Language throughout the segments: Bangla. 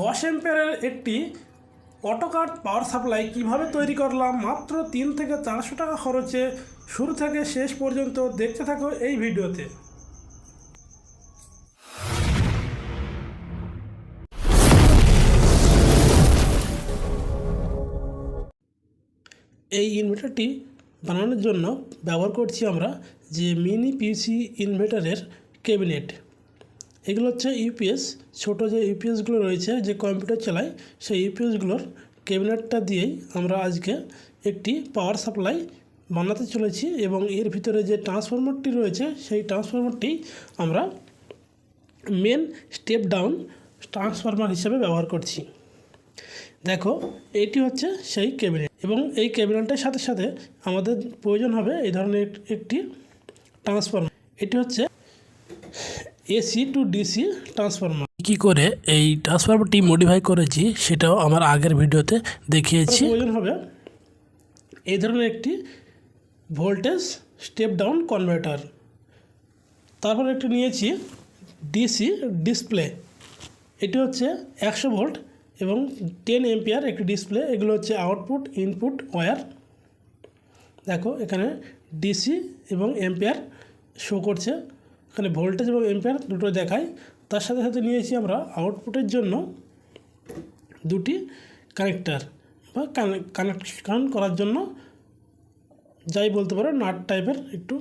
দশ এম্পিয়ারের একটি অটোকাট পাওয়ার সাপ্লাই কীভাবে তৈরি করলাম? মাত্র তিন থেকে চারশো টাকা খরচে শুরু থেকে শেষ পর্যন্ত দেখতে থাকো এই ভিডিওতে। এই ইনভার্টারটি বানানোর জন্য ব্যবহার করছি আমরা যে মিনি পিসি ইনভার্টারের ক্যাবিনেট এগুলো হচ্ছে ইউপিএস, ছোটো যে ইউপিএসগুলো রয়েছে, যে কম্পিউটার চালায়, সেই ইউপিএসগুলোর ক্যাবিনেটটা দিয়েই আমরা আজকে একটি পাওয়ার সাপ্লাই বানাতে চলেছি এবং এর ভিতরে যে ট্রান্সফরমারটি রয়েছে, সেই ট্রান্সফরমারটি আমরা মেন স্টেপ ডাউন ট্রান্সফরমার হিসেবে ব্যবহার করছি। দেখো, এটি হচ্ছে সেই ক্যাবিনেট এবং এই ক্যাবিনেটের সাথে সাথে আমাদের প্রয়োজন হবে এই ধরনের একটি ট্রান্সফরমার এটি হচ্ছে এসি টু ডিসি ট্রান্সফরমার কী করে এই ট্রান্সফরমারটি মডিফাই করেছি সেটাও আমার আগের ভিডিওতে দেখিয়েছি। প্রয়োজন হবে এই ধরনের একটি ভোল্টেজ স্টেপ ডাউন কনভার্টার তারপর একটি নিয়েছি ডিসি ডিসপ্লে এটি হচ্ছে একশো ভোল্ট এবং টেন এম্পিয়ার একটি ডিসপ্লে এগুলো হচ্ছে আউটপুট ইনপুট ওয়্যার দেখো এখানে ডিসি এবং এম্পিয়ার শো করছে। এখানে ভোল্টেজ এবং এম্পিয়ার দুটো দেখায় তার সাথে সাথে নিয়েছি আমরা আউটপুটের জন্য দুটি কানেক্টার বা কানেকশন করার জন্য যাই বলতে পারো নাট টাইপের একটু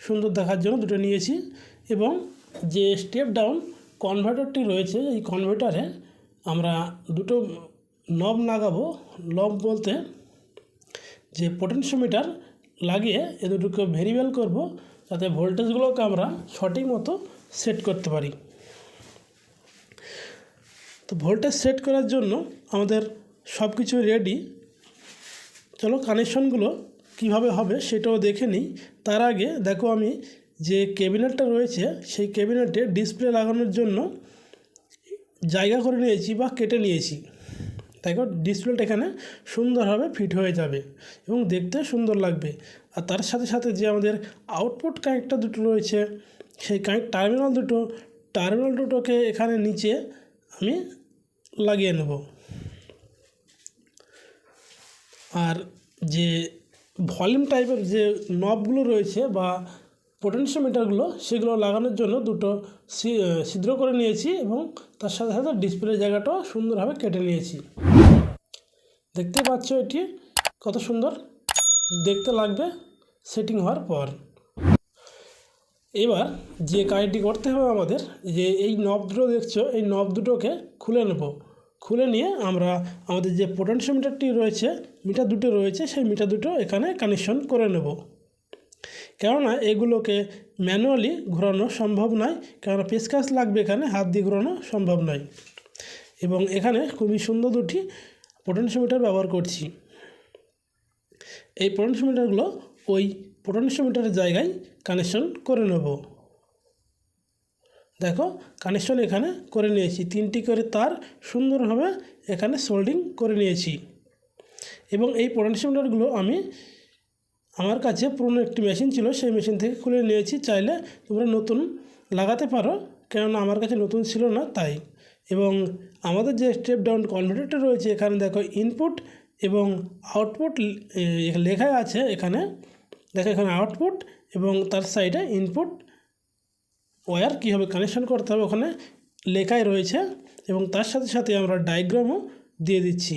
সুন্দর দেখার জন্য দুটো নিয়েছি এবং যে স্টেপ ডাউন কনভার্টারটি রয়েছে, এই কনভার্টারে আমরা দুটো নব লাগাবো। নব বলতে যে পোটেনশিওমিটার লাগিয়ে এ দুটোকে ভেরিয়েবল করব। যাতে ভোল্টেজগুলোকে আমরা সঠিক মতো সেট করতে পারি। তো ভোল্টেজ সেট করার জন্য আমাদের সব কিছু রেডি চলো কানেকশনগুলো কীভাবে হবে সেটাও দেখে নিই। তার আগে দেখো আমি যে ক্যাবিনেটটা রয়েছে, সেই ক্যাবিনেটে ডিসপ্লে লাগানোর জন্য জায়গা করে নিয়েছি বা কেটে নিয়েছি। দেখো ডিসপ্লেটা এখানে সুন্দরভাবে ফিট হয়ে যাবে এবং দেখতে সুন্দর লাগবে। আর তার সাথে সাথে যে আমাদের আউটপুট কানেক্টর দুটো রয়েছে, সেই কানেক্ট টার্মিনাল দুটো টার্মিনাল দুটোকে এখানে নিচে আমি লাগিয়ে নেব। আর যে ভলিউম টাইপের যে নবগুলো রয়েছে বা পোটেনশিওমিটারগুলো সেগুলো লাগানোর জন্য দুটো ছিদ্র করে নিয়েছি এবং তার সাথে সাথে ডিসপ্লে জায়গাটাও সুন্দরভাবে কেটে নিয়েছি। দেখতে পাচ্ছ এটি কত সুন্দর? দেখতে লাগবে সেটিং হওয়ার পর। এবার যে কাজটি করতে হবে আমাদের, যে এই নব দুটো দেখছ, এই নব দুটোকে খুলে নেব। খুলে নিয়ে আমরা আমাদের যে পোটেনশিওমিটারটি রয়েছে মিটার দুটো রয়েছে, সেই মিটার দুটো এখানে কানেকশন করে নেব। কেননা এগুলোকে ম্যানুয়ালি ঘোরানো সম্ভব নয়, কেননা পেসকাস লাগবে এখানে, হাত দিয়ে ঘোরানো সম্ভব নয়। এবং এখানে খুবই সুন্দর দুটি পোটেনশিওমিটার ব্যবহার করছি। এই পোটেনশিওমিটারগুলো ওই পোটেনশিওমিটারের জায়গায় কানেকশন করে নেব। দেখো কানেকশন এখানে করে নিয়েছি। তিনটি করে তার সুন্দরভাবে এখানে সোল্ডিং করে নিয়েছি। এবং এই পোটেনশিওমিটারগুলো আমি আমার কাছে পুরনো একটি মেশিন ছিল, সেই মেশিন থেকে খুলে নিয়েছি। চাইলে তোমরা নতুন লাগাতে পারো, কেননা আমার কাছে নতুন ছিল না তাই। এবং আমাদের যে স্টেপ ডাউন কনভার্টারটা রয়েছে, এখানে দেখো ইনপুট এবং আউটপুট লেখা আছে এখানে, দেখো এখানে আউটপুট এবং তার সাইডে ইনপুট ওয়্যার কীভাবে কানেকশন করতে হবে ওখানে লেখাই রয়েছে এবং তার সাথে সাথে আমরা ডায়াগ্রামও দিয়ে দিচ্ছি।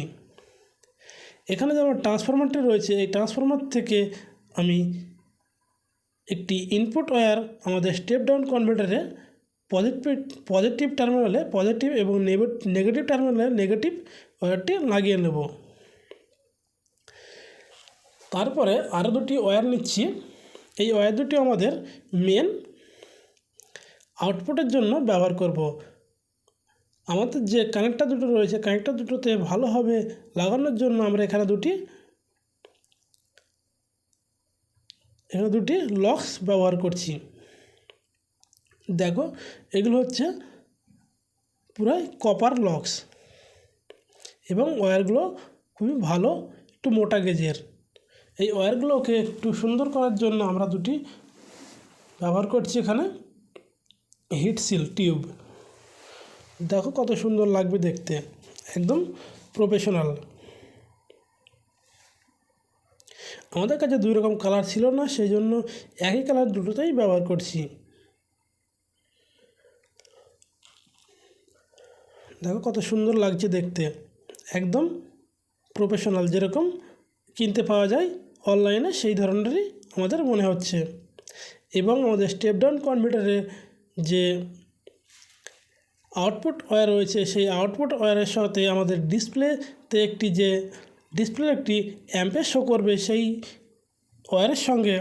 এখানে যে আমার ট্রান্সফরমারটি রয়েছে, এই ট্রান্সফরমার থেকে আমি একটি ইনপুট ওয়্যার আমাদের স্টেপ ডাউন কনভার্টারে পজিটিভ পজিটিভ টার্মিনালে পজিটিভ এবং নেগেটিভ টার্মিনালে নেগেটিভ ওয়্যারটি লাগিয়ে নেব। তারপরে আরও দুটি ওয়্যার নিচ্ছি। এই ওয়্যার দুটি আমাদের মেন আউটপুটের জন্য ব্যবহার করব। আমাদের যে কানেক্টার দুটো রয়েছে কানেক্টার দুটোতে ভালোভাবে লাগানোর জন্য আমরা এখানে দুটি এখানে দুটি লক্স ব্যবহার করছি। দেখো, এগুলো হচ্ছে পুরাই কপার লক্স এবং ওয়্যারগুলো খুবই ভালো, একটু মোটা গেজের এই ওয়্যারগুলোকে একটু সুন্দর করার জন্য আমরা দুটি ব্যবহার করছি এখানে। Heat seal tube. দেখো কত সুন্দর লাগবে দেখতে। একদম প্রফেশনাল। আমাদের কাছে দুই রকম কালার ছিল না, সেই জন্য একই কালার দুটোতেই ব্যবহার করছি। দেখো কত সুন্দর লাগছে দেখতে। একদম প্রফেশনাল যেরকম কিনতে পাওয়া যায়। অনলাইনে সেই ধরনেরই আমাদের মনে হচ্ছে। এবং আমাদের স্টেপ ডাউন কম্পিউটারে যে আউটপুট ওয়্যার রয়েছে, সেই আউটপুট ওয়্যারের সাথে আমাদের ডিসপ্লেতে একটি যে ডিসপ্লে একটি অ্যাম্পের শো করবে, সেই ওয়্যারের সঙ্গে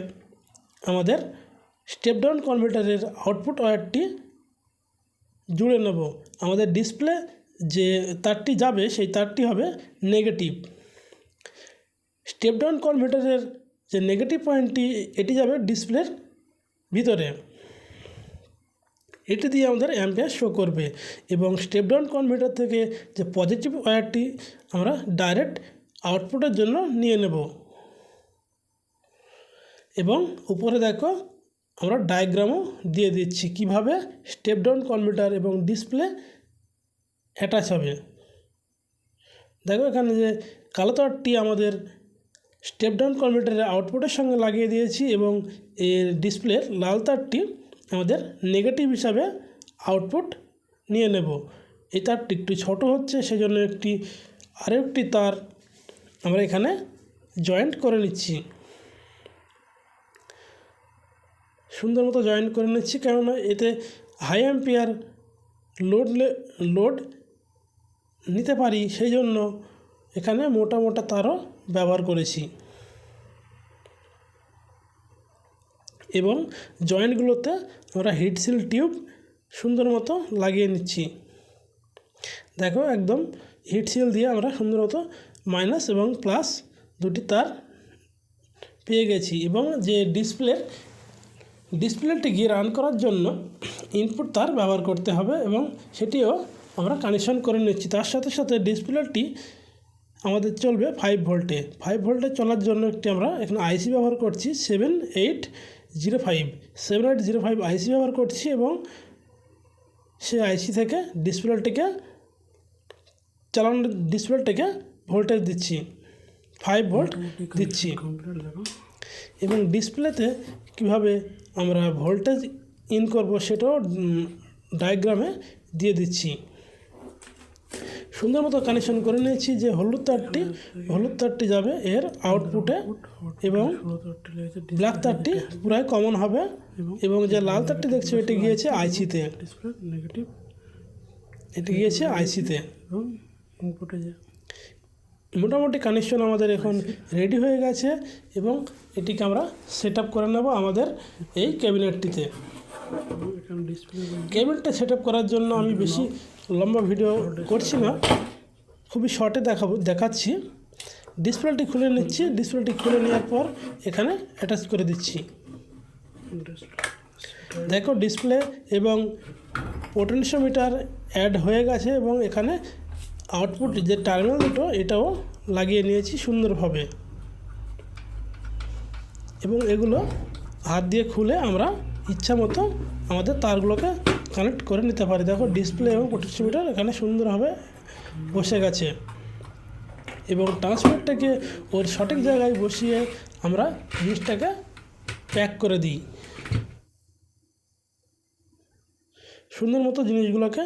আমাদের স্টেপ ডাউন কম্পিউটারের আউটপুট ওয়্যারটি জুড়ে নেব। আমাদের ডিসপ্লে যে তারটি যাবে, সেই তারটি হবে নেগেটিভ স্টেপ ডাউন কনভার্টারের যে নেগেটিভ পয়েন্টটি এটি যাবে ডিসপ্লের ভিতরে। এটি দিয়ে আমাদের অ্যাম্পিয়ার শো করবে এবং স্টেপ ডাউন কনভার্টার থেকে যে পজিটিভ ওয়্যারটি আমরা ডাইরেক্ট আউটপুটের জন্য নিয়ে নেব। এবং উপরে দেখো, আমরা ডায়াগ্রামও দিয়ে দিচ্ছি কীভাবে স্টেপ ডাউন কনভার্টার এবং ডিসপ্লে অ্যাটাচ হবে। দেখো এখানে যে কালো তারটি আমাদের স্টেপ ডাউন কনভার্টারের আউটপুটের সঙ্গে লাগিয়ে দিয়েছি এবং এর ডিসপ্লের লাল তারটি আমাদের নেগেটিভ হিসাবে আউটপুট নিয়ে নেব। এই তারটি একটু ছোট হচ্ছে, সেজন্য একটি আরও একটি তার আমরা এখানে জয়েন্ট করে নিচ্ছি। সুন্দর মতো জয়েন্ট করে নিচ্ছি, কেননা এতে হাই অ্যাম্পিয়ার লোড লোড নিতে পারি সেই জন্য এখানে মোটা মোটা তারও ব্যবহার করেছি। এবং জয়েন্টগুলোতে আমরা হিটসিল টিউব সুন্দর মতো লাগিয়ে নিচ্ছি। দেখো একদম হিটসিল দিয়ে আমরা সুন্দর মতো মাইনাস এবং প্লাস দুটি তার পেয়ে গেছি। এবং যে ডিসপ্লের ডিসপ্লেটিকে রান করার জন্য ইনপুট তার ব্যবহার করতে হবে এবং সেটিও আমরা কানেকশন করে নিচ্ছি। তার সাথে সাথে ডিসপ্লেটি আমাদের চলবে ফাইভ ভোল্টে ফাইভ ভোল্টে চলার জন্য একটি আমরা এখানে আইসি ব্যবহার করছি seven eight zero five seven eight zero five IC ব্যবহার করছি এবং সেই আইসি থেকে ডিসপ্লেটিকে চালানোর ডিসপ্লেটিকে ভোল্টেজ দিচ্ছি। ফাইভ ভোল্ট দিচ্ছি। এবং ডিসপ্লেতে কীভাবে আমরা ভোল্টেজ ইন করব সেটাও ডায়াগ্রামে দিয়ে দিচ্ছি। সুন্দর মতো কানেকশন করে নিয়েছি যে হলুদ তারটি হলুদ তারটি যাবে এর আউটপুটে এবং ব্ল্যাক তারটি পুরাই কমন হবে এবং যে লাল তারটি দেখছ, এটি গিয়েছে আইসিতে এটি গিয়েছে আইসিতে মোটামুটি কানেকশন আমাদের এখন রেডি হয়ে গেছে এবং এটিকে আমরা সেট করে নেব আমাদের এই ক্যাবিনেটটিতে কেবিলটা সেট করার জন্য আমি বেশি লম্বা ভিডিও করছি না। খুবই শর্টে দেখাবো, দেখাচ্ছি। ডিসপ্লেটি খুলে নিচ্ছি ডিসপ্লেটি খুলে নেওয়ার পর এখানে অ্যাটাচ করে দিচ্ছি। দেখো ডিসপ্লে এবং পোটেনশিওমিটার অ্যাড হয়ে গেছে এবং এখানে আউটপুট যে টার্মিনাল দুটো, এটাও লাগিয়ে নিয়েছি সুন্দরভাবে। এবং এগুলো হাত দিয়ে খুলে আমরা ইচ্ছা মতো আমাদের তারগুলোকে কানেক্ট করে নিতে পারি। দেখো ডিসপ্লে এবং পোটেনশিওমিটার এখানে সুন্দরভাবে বসে গেছে। এবং ট্রান্সফারটাকে ওর সঠিক জায়গায় বসিয়ে আমরা জিনিসটাকে প্যাক করে দিই। সুন্দর মতো জিনিসগুলোকে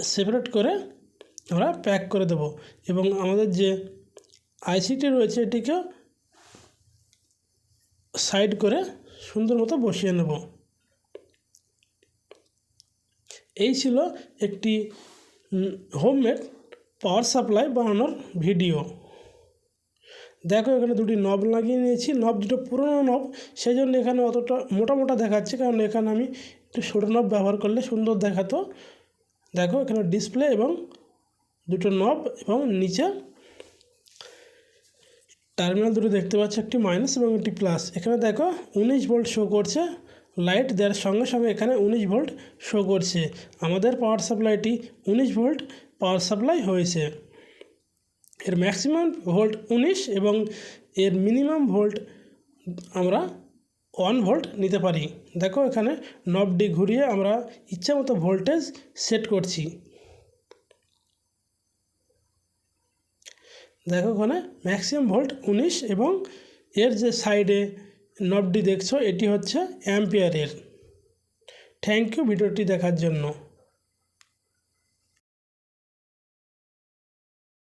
সেপারেট করে আমরা প্যাক করে দেব। এবং আমাদের যে আইসিটি রয়েছে এটিকে সাইড করে সুন্দর মতো বসিয়ে নেব। এই ছিল একটি হোমমেড পাওয়ার সাপ্লাই বানানোর ভিডিও দেখো এখানে দুটি নব লাগিয়ে নিয়েছি। নব দুটো পুরনো নব সেই জন্য এখানে অতটা মোটা মোটা দেখাচ্ছে, কারণ এখানে আমি একটু ছোটো নব ব্যবহার করলে সুন্দর দেখাতো। দেখো এখানে ডিসপ্লে এবং দুটো নব এবং নিচে টার্মিনাল দুটো দেখতে পাচ্ছি, একটি মাইনাস এবং একটি প্লাস এখানে দেখো উনিশ ভোল্ট শো করছে লাইট দেওয়ার সঙ্গে সঙ্গে এখানে উনিশ ভোল্ট শো করছে। আমাদের পাওয়ার সাপ্লাইটি উনিশ ভোল্ট পাওয়ার সাপ্লাই হয়েছে। এর ম্যাক্সিমাম ভোল্ট উনিশ এবং এর মিনিমাম ভোল্ট আমরা ওয়ান ভোল্ট নিতে পারি। দেখো এখানে নবডি ঘুরিয়ে আমরা ইচ্ছা মতো ভোল্টেজ সেট করছি। দেখো ওখানে ম্যাক্সিমাম ভোল্ট উনিশ এবং এর যে সাইডে নবটি দেখছ, এটি হচ্ছে অ্যাম্পিয়ারের থ্যাংক ইউ ভিডিওটি দেখার জন্য।